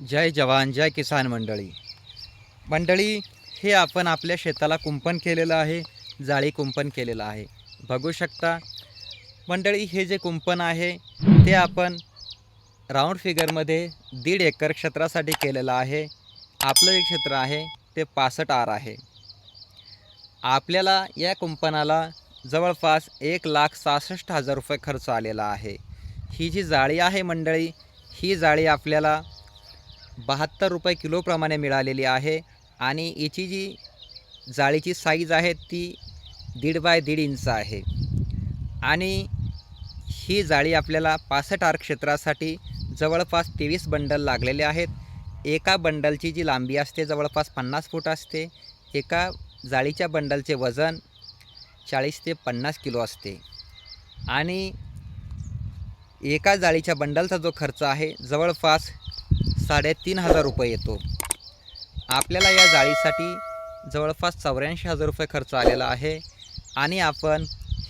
जय जवान जय किसान मंडळी. मंडळी हे आपण आपल्या शेताला कुंपण केलेलं आहे जाळी कुंपण केलेलं आहे. बघू शकता मंडळी हे जे कुंपण आहे ते आपण राऊंड फिगरमध्ये दीड एकर क्षेत्रासाठी केलेलं आहे. आपलं जे क्षेत्र आहे ते पासष्ट आर आहे. आपल्याला या कुंपणाला जवळपास एक लाख सहासष्ट हजार रुपये खर्च आलेला आहे. ही जी जाळी आहे मंडळी ही जाळी आपल्याला बहात्तर रुपये किलोप्रमाणे मिळालेली आहे आणि याची जी जाळीची साईज आहे ती दीड बाय दीड इंच आहे. आणि ही जाळी आपल्याला पासष्ट आर क्षेत्रासाठी जवळपास तेवीस बंडल लागलेले आहेत. एका बंडलची जी लांबी असते जवळपास पन्नास फूट असते. एका जाळीच्या बंडलचे वजन चाळीस ते पन्नास किलो असते. आणि एका जाळीच्या बंडलचा जो खर्च आहे जवळपास साडेतीन हजार रुपये येतो. आपल्याला या जाळीसाठी जवळपास चौऱ्याऐंशी हजार रुपये खर्च आलेला आहे. आणि आपण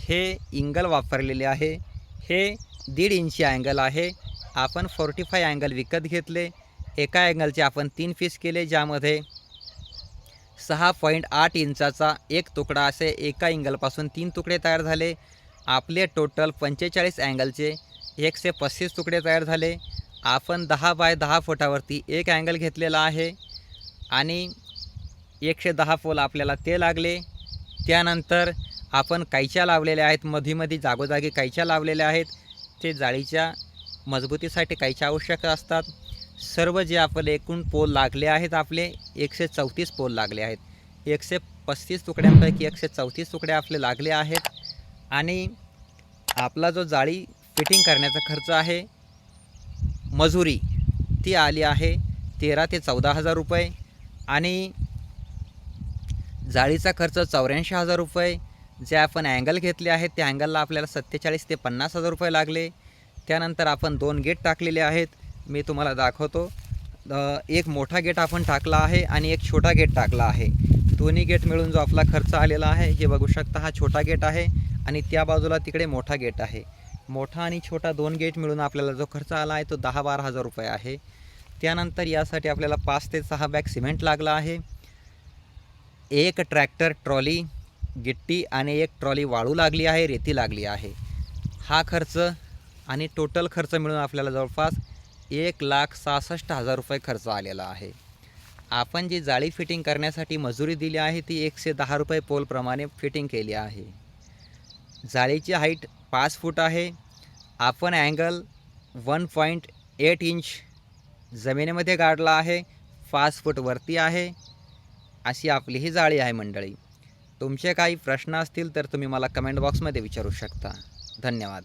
हे इंगल वापरलेले आहे. हे दीड इंची अँगल आहे. आपण फोर्टी फाय अँगल विकत घेतले. एका अँगलचे आपण तीन पीस केले ज्यामध्ये सहा पॉईंट आठ इंचाचा एक तुकडा असे एका इंगलपासून तीन तुकडे तयार झाले. आपले टोटल पंचेचाळीस अँगलचे एकशे पस्तीस तुकडे तयार झाले. आपण दहा बाय दहा फुटावरती एक अँगल घेतलेला आहे. आणि एकशे दहा पोल आपल्याला ते लागले. त्यानंतर आपण कायच्या लावलेल्या आहेत. मधीमधी जागोजागी कायच्या लावलेल्या आहेत. ते जाळीच्या मजबूतीसाठी कायच्या आवश्यक असतात. सर्व जे आपण एकूण पोल लागले आहेत आपले एकशे चौतीस पोल लागले आहेत. एकशे पस्तीस तुकड्यांपैकी एकशे चौतीस तुकडे आपले लागले आहेत. आणि आपला जो जाळी फिटिंग करण्याचा खर्च आहे मजुरी. ती आली आहे तेरा ते चौदा हजार रुपये आणि जाळीचा खर्च चौऱ्याऐंशी हजार रुपये. जे आपण अँगल घेतले आहेत त्या अँगलला आपल्याला सत्तेचाळीस ते पन्नास हजार रुपये लागले. त्यानंतर आपण दोन गेट टाकलेले आहेत. मी तुम्हाला दाखवतो. एक मोठा गेट आपण टाकला आहे आणि एक छोटा गेट टाकला आहे. दोन्ही गेट मिळून जो आपला खर्च आलेला आहे हे बघू शकता हा छोटा गेट आहे आणि त्या बाजूला तिकडे मोठा गेट आहे. मोठा आणि छोटा दोन गेट मिळून आपल्याला जो खर्च आला आहे तो दहा बारा हजार रुपये आहे. त्यानंतर यासाठी आपल्याला पाच ते सहा बॅग सिमेंट लागला आहे. एक ट्रॅक्टर ट्रॉली गिट्टी आणि एक ट्रॉली वाळू लागली आहे रेती लागली आहे. हा खर्च आणि टोटल खर्च मिळून आपल्याला जवळपास एक लाख सहासष्ट हजार रुपये खर्च आलेला आहे. आपण जी जाळी फिटिंग करण्यासाठी मजुरी दिली आहे ती एकशे दहा रुपये पोलप्रमाणे फिटिंग केली आहे. जाळीची हाईट पाच फूट आहे. आपण angle one point eight inch जमिनीमध्ये गाडला आहे. पाच फूट वरती आहे. अशी आपली ही जाळी आहे मंडळी. तुमचे काही प्रश्न असतील तर तुम्ही मला कमेंट बॉक्समध्ये विचारू शकता. धन्यवाद.